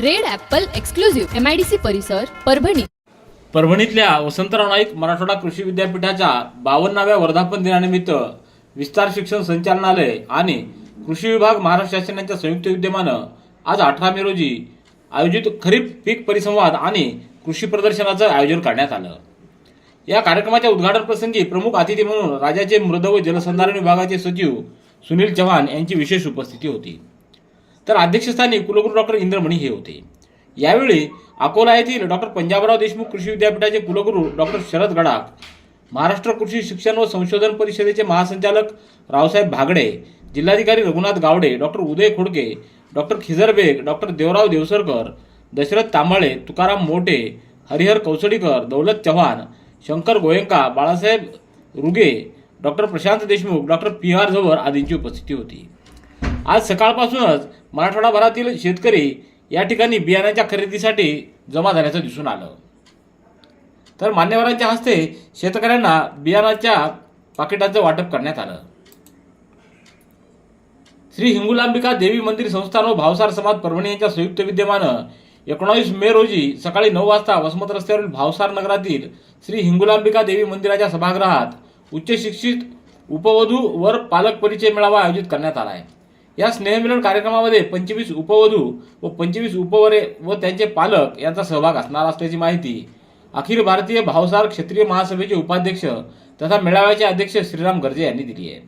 Red apple exclusive MIDC परिसर परभणी. परभणीतल्या वसंतराव नाईक मराठवाडा कृषी विद्यापीठाच्या बावन्नाव्या वर्धापन दिनानिमित्त विस्तार शिक्षण संचालनालय आणि कृषी विभाग महाराष्ट्र शासनाच्या संयुक्त विद्यमानं आज अठरा मे रोजी आयोजित खरीप पीक परिसंवाद आणि कृषी प्रदर्शनाचं आयोजन करण्यात आलं. या कार्यक्रमाच्या उद्घाटन प्रसंगी प्रमुख अतिथी म्हणून राज्याचे मृद व जलसंधारण विभागाचे सचिव सुनील चव्हाण यांची विशेष उपस्थिती होती. तर अध्यक्षस्थानी कुलगुरू डॉक्टर इंद्रमणी हे होते. यावेळी अकोला येथील डॉक्टर पंजाबराव देशमुख कृषी विद्यापीठाचे कुलगुरू डॉक्टर शरद गडाख महाराष्ट्र कृषी शिक्षण व संशोधन परिषदेचे महासंचालक रावसाहेब भागडे जिल्हाधिकारी Raghunath Gawde doctor Uday Khodke doctor Khijar Beg doctor Devrao Devsarkar Dasharath Tambale Tukaram Mote Harihar Kausdikar Daulat Chavan Shankar Goyanka Balasaheb Ruge doctor Prashant Deshmukh doctor P R Zawar आदींची उपस्थिती होती. आज सकाळपासूनच मराठवाडाभरातील शेतकरी या ठिकाणी बियाण्याच्या खरेदीसाठी जमा झाल्याचं दिसून आलं. तर मान्यवरांच्या हस्ते शेतकऱ्यांना बियाणाच्या पाकिटाचं वाटप करण्यात आलं. श्री हिंगुलांबिका देवी मंदिर संस्थान व भावसार समाज परभणी यांच्या संयुक्त विद्यमानं एकोणावीस मे रोजी सकाळी नऊ वाजता वसमत रस्त्यावरील भावसार नगरातील श्री हिंगुलांबिका देवी मंदिराच्या सभागृहात उच्च शिक्षित उपवधू वर पालक परिचय मेळावा आयोजित करण्यात आला आहे. या स्नेहमिलन कार्यक्रमामध्ये पंचवीस उपवधू व पंचवीस उपवरे व त्यांचे पालक यांचा सहभाग असणार असल्याची माहिती अखिल भारतीय भावसार क्षेत्रीय महासभेचे उपाध्यक्ष तथा मेळाव्याचे अध्यक्ष श्रीराम गर्जे यांनी दिली आहे.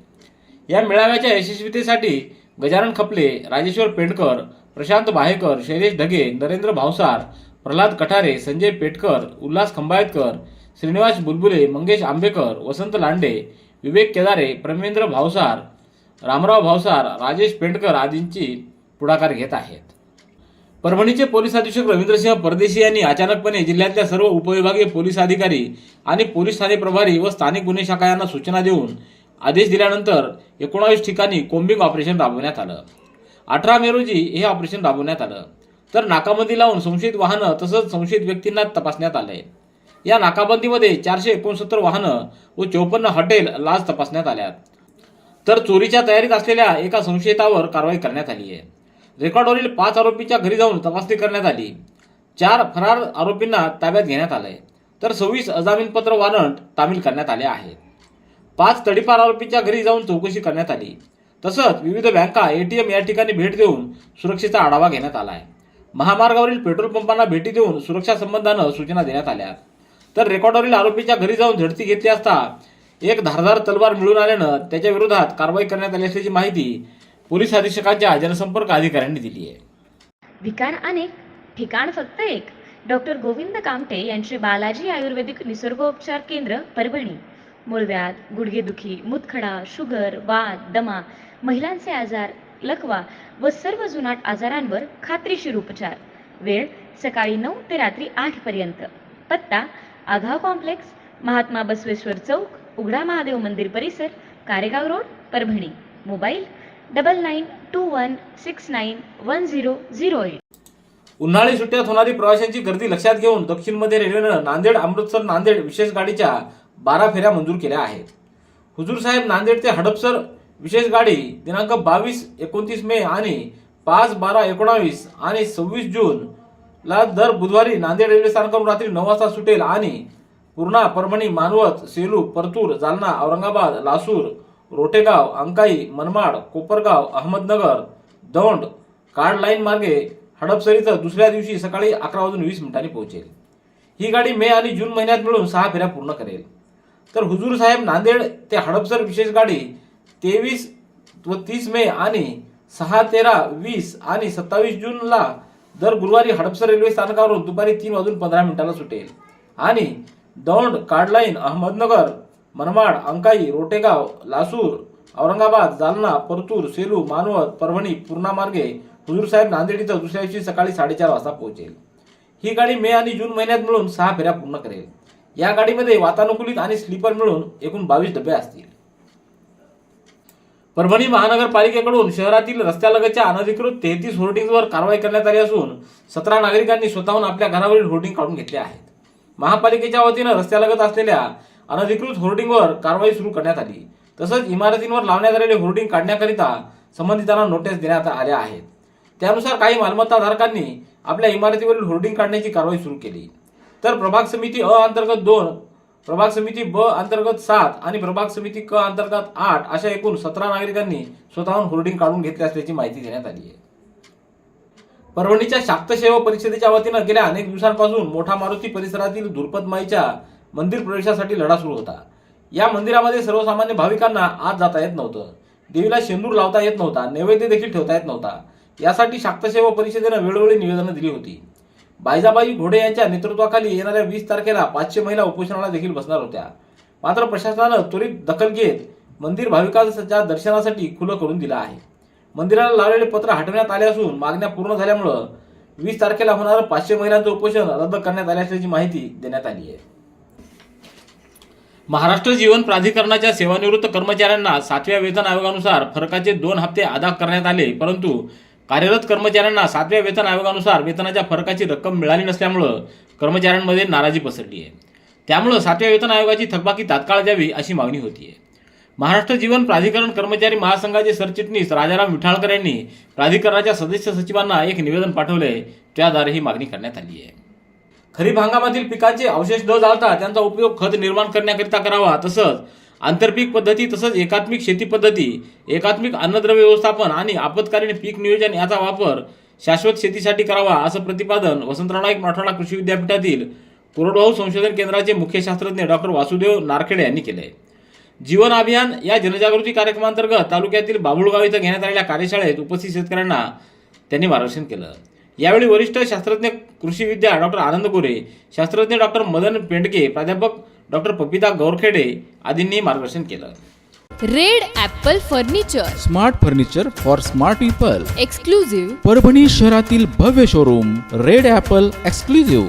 या मेळाव्याच्या यशस्वीतेसाठी गजानन खपले राजेश्वर पेंडकर प्रशांत बाहेकर शैलेश ढगे नरेंद्र भावसार प्रल्हाद कठारे संजय पेटकर उल्हास खंबायतकर श्रीनिवास बुलबुले मंगेश आंबेकर वसंत लांडे विवेक केदारे प्रमेंद्र भावसार रामराव भावसार राजेश पेंडकर आदींची पुढाकार घेत आहेत. परभणीचे पोलीस अधीक्षक रवींद्रसिंह परदेशी यांनी अचानकपणे जिल्ह्यातल्या सर्व उपविभागीय पोलीस अधिकारी आणि पोलीस ठाणे प्रभारी व स्थानिक गुन्हे शाखा यांना सूचना देऊन आदेश दिल्यानंतर एकोणावीस ठिकाणी कोम्बिंग ऑपरेशन राबवण्यात आलं. अठरा मे रोजी हे ऑपरेशन राबवण्यात आलं. तर नाकाबंदी लावून संशयित वाहनं तसंच संशयित व्यक्तींना तपासण्यात आले या नाकाबंदीमध्ये चारशे एकोणसत्तर वाहनं व चौपन्न हॉटेल लाज तपासण्यात आल्यात. तर चोरीच्या तयारीत असलेल्या एका संशयितावर कारवाई करण्यात आली आहे. रेकॉर्डवरील पाच आरोपींच्या घरी जाऊन तपासणी करण्यात आली. चार फरार आरोपींना ताब्यात घेण्यात आलंय. तर सव्वीस अजामीनपत्र वॉरंट तामील करण्यात आले आहे. पाच तडीपार आरोपींच्या घरी जाऊन चौकशी करण्यात आली. तसंच विविध बँका एटीएम या ठिकाणी भेट देऊन सुरक्षेचा आढावा घेण्यात आला आहे महामार्गावरील पेट्रोल पंपांना भेटी देऊन सुरक्षा संबंधानं सूचना देण्यात आल्या. तर रेकॉर्डवरील आरोपीच्या घरी जाऊन झडती घेतली असता एक धारदार तलवार मिळून आल्यानं त्याच्या विरोधात कारवाई करण्यात आली असल्याची माहिती पोलीस अधीक्षकांच्या जनसंपर्क अधिकाऱ्यांनी दिली आहे. ठिकाण अनेक ठिकाण फक्त एक. डॉक्टर गोविंद कामटे यांचे बालाजी आयुर्वेदिक निसर्गोपचार केंद्र परभणी. मूळव्याध गुडघेदुखी मुतखडा शुगर वात दमा महिलांचे आजार लकवा व सर्व जुनाट आजारांवर खात्रीशीर उपचार. वेळ सकाळी नऊ ते रात्री आठ पर्यंत पत्ता आघाव कॉम्प्लेक्स महात्मा बसवेश्वर चौक उघडा महादेव मंदिर परिसर Karegaon road Parbhani. Mobile double nine two one six nine one zero zero eight उन्हाळी सुट्ट्यात होणारी प्रवाशांची गर्दी लक्षात घेऊन दक्षिणमध्ये रेल्वेनं नांदेड अमृतसर नांदेड विशेष गाडीच्या बारा फेऱ्या मंजूर केल्या आहेत. हुजूर साहेब नांदेड ते हडपसर विशेष गाडी दिनांक बावीस एकोणतीस मे आणि पाच बारा एकोणावीस आणि सव्वीस जून ला दर बुधवारी नांदेड रेल्वे स्थानकावरून रात्री नऊ वाजता सुटेल आणि पूर्णा परभणी मानवत सेलू परतूर जालना औरंगाबाद लासूर रोटेगाव अंकाई मनमाड कोपरगाव अहमदनगर दौंड कार्ड लाईन मार्गे हडपसरीचं दुसऱ्या दिवशी सकाळी अकरा वाजून वीस मिनिटांनी पोहोचेल. ही गाडी मे आणि जून महिन्यात मिळून सहा फेऱ्या पूर्ण करेल. तर हुजूर साहेब नांदेड ते हडपसर विशेष गाडी तेवीस व तीस मे आणि सहा तेरा वीस आणि सत्तावीस जूनला दर गुरुवारी हडपसर रेल्वे स्थानकावरून दुपारी तीन वाजून पंधरा मिनिटाला सुटेल. आणि दौंड कार्डलाईन अहमदनगर मनमाड अंकाई रोटेगाव लासूर औरंगाबाद जालना परतूर सेलू मानवत परभणी पूर्णा मार्गे हुजूरसाहेब नांदेड इथं दुसऱ्या दिवशी सकाळी साडेचार वाजता पोहोचेल. ही गाडी मे आणि जून महिन्यात मिळून सहा फेऱ्या पूर्ण करेल. या गाडीमध्ये वातानुकूलित आणि स्लीपर मिळून एकूण बावीस डबे असतील. परभणी महानगरपालिकेकडून शहरातील रस्त्यालगतच्या अनधिकृत तेहतीस होर्डिंगवर कारवाई करण्यात आली असून सतरा नागरिकांनी स्वतःहून आपल्या घरावरील होर्डिंग काढून घेतले आहेत. महापालिकेच्या वतीनं रस्त्यालगत असलेल्या अनधिकृत होर्डिंगवर कारवाई सुरू करण्यात आली. तसंच इमारतींवर लावण्यात आलेले होर्डिंग काढण्याकरिता संबंधितांना नोटीस देण्यात आल्या आहेत. त्यानुसार काही मालमत्ताधारकांनी आपल्या इमारतीवरील होर्डिंग काढण्याची कारवाई सुरू केली. तर प्रभाग समिती अ अंतर्गत दोन प्रभाग समिती ब अंतर्गत सात आणि प्रभाग समिती क अंतर्गत आठ अशा एकूण सतरा नागरिकांनी स्वतःहून होर्डिंग काढून घेतले असल्याची माहिती देण्यात आली आहे. परभणीच्या शाक्त सेवा परिषदेच्या वतीनं गेल्या अनेक दिवसांपासून मोठा मारुती परिसरातील दुर्पद माईच्या मंदिर प्रवेशासाठी लढा सुरू होता. या मंदिरामध्ये सर्वसामान्य भाविकांना आत जाता येत नव्हतं. देवीला शेंदूर लावता येत नव्हता नैवेद्य देखील ठेवता येत नव्हता. यासाठी शाक्त सेवा परिषदेनं वेळोवेळी निवेदनं दिली होती. बायजाबाई घोडे यांच्या नेतृत्वाखाली येणाऱ्या वीस तारखेला पाचशे महिला उपोषणाला देखील बसणार होत्या. मात्र प्रशासनानं त्वरित दखल घेत मंदिर भाविकांच्या दर्शनासाठी खुलं करून दिलं आहे. मंदिराला लावलेले पत्र हटवण्यात आले असून मागण्या पूर्ण झाल्यामुळं वीस तारखेला होणारं पाचशे महिलांचं उपोषण रद्द करण्यात आले असल्याची माहिती देण्यात आली आहे. महाराष्ट्र जीवन प्राधिकरणाच्या सेवानिवृत्त कर्मचाऱ्यांना सातव्या वेतन आयोगानुसार फरकाचे दोन हप्ते अदा करण्यात आले परंतु कार्यरत कर्मचाऱ्यांना सातव्या वेतन आयोगानुसार वेतनाच्या फरकाची रक्कम मिळाली नसल्यामुळं कर्मचाऱ्यांमध्ये नाराजी पसरली आहे. त्यामुळं सातव्या वेतन आयोगाची थकबाकी तात्काळ द्यावी अशी मागणी होती आहे महाराष्ट्र जीवन प्राधिकरण कर्मचारी महासंघाचे सरचिटणीस राजाराम विठाळकर यांनी प्राधिकरणाच्या सदस्य सचिवांना एक निवेदन पाठवले. त्याद्वारे ही मागणी करण्यात आली आहे. खरीप हंगामातील पिकांचे अवशेष न जाळता त्यांचा उपयोग खत निर्माण करण्याकरिता करावा तसंच आंतरपीक पद्धती तसंच एकात्मिक शेती पद्धती एकात्मिक अन्नद्रव्य व्यवस्थापन आणि आपत्कालीन पीक नियोजन याचा वापर शाश्वत शेतीसाठी करावा असं प्रतिपादन वसंतराव नाईक मराठवाडा कृषी विद्यापीठातील कोरडवाहू संशोधन केंद्राचे मुख्य शास्त्रज्ञ डॉक्टर वासुदेव नारखेडे यांनी केले जीवन अभियान या जनजागृती कार्यक्रमांतर्गत तालुक्यातील बाभुळगाव इथं घेण्यात आलेल्या कार्यशाळेत उपस्थित शेतकऱ्यांना त्यांनी मार्गदर्शन केलं. यावेळी वरिष्ठ शास्त्रज्ञ कृषी विद्या डॉक्टर आनंद गोरे शास्त्रज्ञ डॉक्टर मदन पेंडके प्राध्यापक डॉक्टर पपिता गौरखेडे आदींनी मार्गदर्शन केलं. Red apple furniture. Smart furniture for smart people. Exclusive Parbhani शहरातील भव्य showroom red apple exclusive.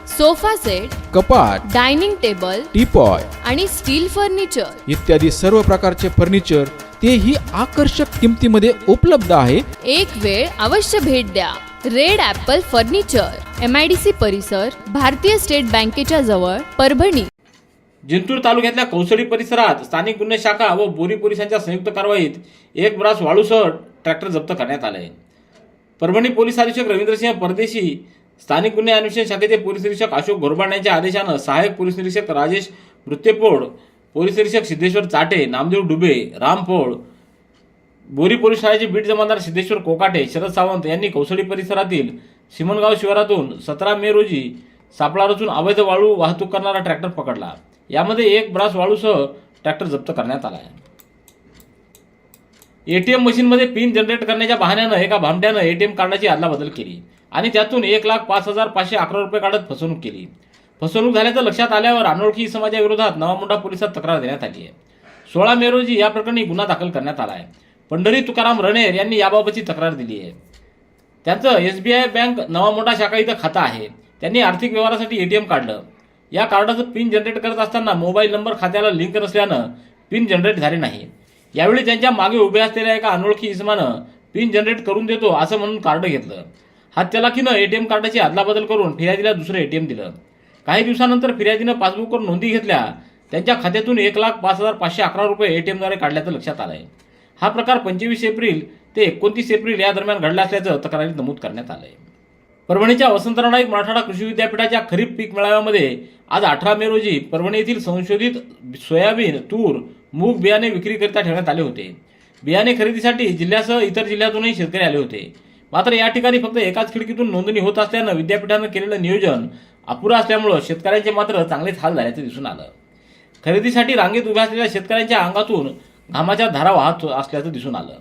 sofa set कपाट डायनिंग टेबल टीपॉय आणि स्टील फर्निचर. इत्यादी सर्व प्रकारचे फर्निचर तेही आकर्षक किमतीमध्ये उपलब्ध आहे. एक वेळ अवश्य भेट द्या. Red apple furniture M I D C परिसर भारतीय स्टेट बँकेच्या जवळ परभणी. जिंतूर तालुक्यातल्या कौसडी परिसरात स्थानिक गुन्हे शाखा व बोरी पोलिसांच्या संयुक्त कारवाईत एक ब्रास वाळूसह ट्रॅक्टर जप्त करण्यात आले परभणी पोलीस अधीक्षक रवींद्रसिंह परदेशी स्थानिक गुन्हे अन्वेषण शाखेचे पोलीस निरीक्षक अशोक घोरबाड यांच्या आदेशानं सहाय्यक पोलीस निरीक्षक राजेश मृत्यपोड पोलीस निरीक्षक सिद्धेश्वर चाटे नामदेव डुबे राम पोळ बोरी पोलीस ठाण्याचे बीट जमादार सिद्धेश्वर कोकाटे शरद सावंत यांनी कौसडी परिसरातील सिमनगाव शिवारातून सतरा मे रोजी सापळा रचून अवैध वाळू वाहतूक करणारा ट्रॅक्टर पकडला. यामध्ये एक ब्रास वाळूसह ट्रॅक्टर जप्त करण्यात आला आहे. एटीएम मशीनमध्ये पिन जनरेट करण्याच्या बहाण्यानं एका भामट्यानं एटीएम कार्डाची अदलाबदल केली. आणि त्यातून एक लाख पाच हजार पाचशे अकरा रुपये काढत फसवणूक केली. फसवणूक झाल्याचं लक्षात आल्यावर अनोळखी समाजाविरोधात नवामुंडा पोलिसात तक्रार देण्यात आली आहे. सोळा मे रोजी या प्रकरणी गुन्हा दाखल करण्यात आला आहे. पंढरी तुकाराम रणेर यांनी याबाबतची तक्रार दिली आहे. त्यांचं S B I bank Navamotha शाखा इथं खातं आहे. त्यांनी आर्थिक व्यवहारासाठी एटीएम काढलं. या कार्डाचं पिन जनरेट करत असताना मोबाईल नंबर खात्याला लिंक नसल्यानं पिन जनरेट झाले नाही. यावेळी त्यांच्या मागे उभे असलेल्या एका अनोळखी इसमानं पिन जनरेट करून देतो असं म्हणून कार्ड घेतलं. हातचलाखीनं एटीएम कार्डाची अदलाबदल करून फिर्यादीला दुसरं एटीएम दिलं. काही दिवसानंतर फिर्यादीनं पासबुकवर नोंदी घेतल्या. त्यांच्या खात्यातून एक लाख पाच हजार पाचशे अकरा रुपये एटीएमद्वारे काढल्याचं लक्षात आलं आहे हा प्रकार पंचवीस एप्रिल ते एकोणतीस एप्रिल या दरम्यान घडला असल्याचं तक्रारीत नमूद करण्यात आलं आहे परभणीच्या वसंतराव नाईक मराठवाडा कृषी विद्यापीठाच्या खरीप पीक मेळाव्यामध्ये आज अठरा मे रोजी परभणी येथील संशोधित सोयाबीन तूर मूग बियाणे विक्रीकरिता ठेवण्यात आले होते. बियाणे खरेदीसाठी जिल्ह्यासह इतर जिल्ह्यातूनही शेतकरी आले होते. मात्र या ठिकाणी फक्त एकाच खिडकीतून नोंदणी होत असल्यानं विद्यापीठानं केलेलं नियोजन अपुरं असल्यामुळं शेतकऱ्यांचे मात्र चांगलेच हाल झाल्याचं दिसून आलं. खरेदीसाठी रांगेत उभ्या असलेल्या शेतकऱ्यांच्या अंगातून घामाच्या धारा वाहत असल्याचं दिसून आलं.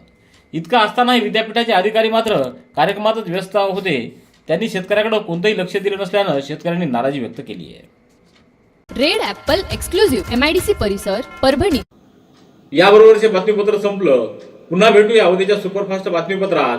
इतकं असतानाही विद्यापीठाचे अधिकारी मात्र कार्यक्रमातच व्यस्त होते. त्यांनी शेतकऱ्याकडे कोणतंही लक्ष दिलं नसल्यानं शेतकऱ्यांनी नाराजी व्यक्त केली आहे. Red apple exclusive I D C परिसर परभणी. याबरोबरचे बातमीपत्र संपलं. पुन्हा भेटूया उद्याच्या सुपरफास्ट बातमीपत्रात.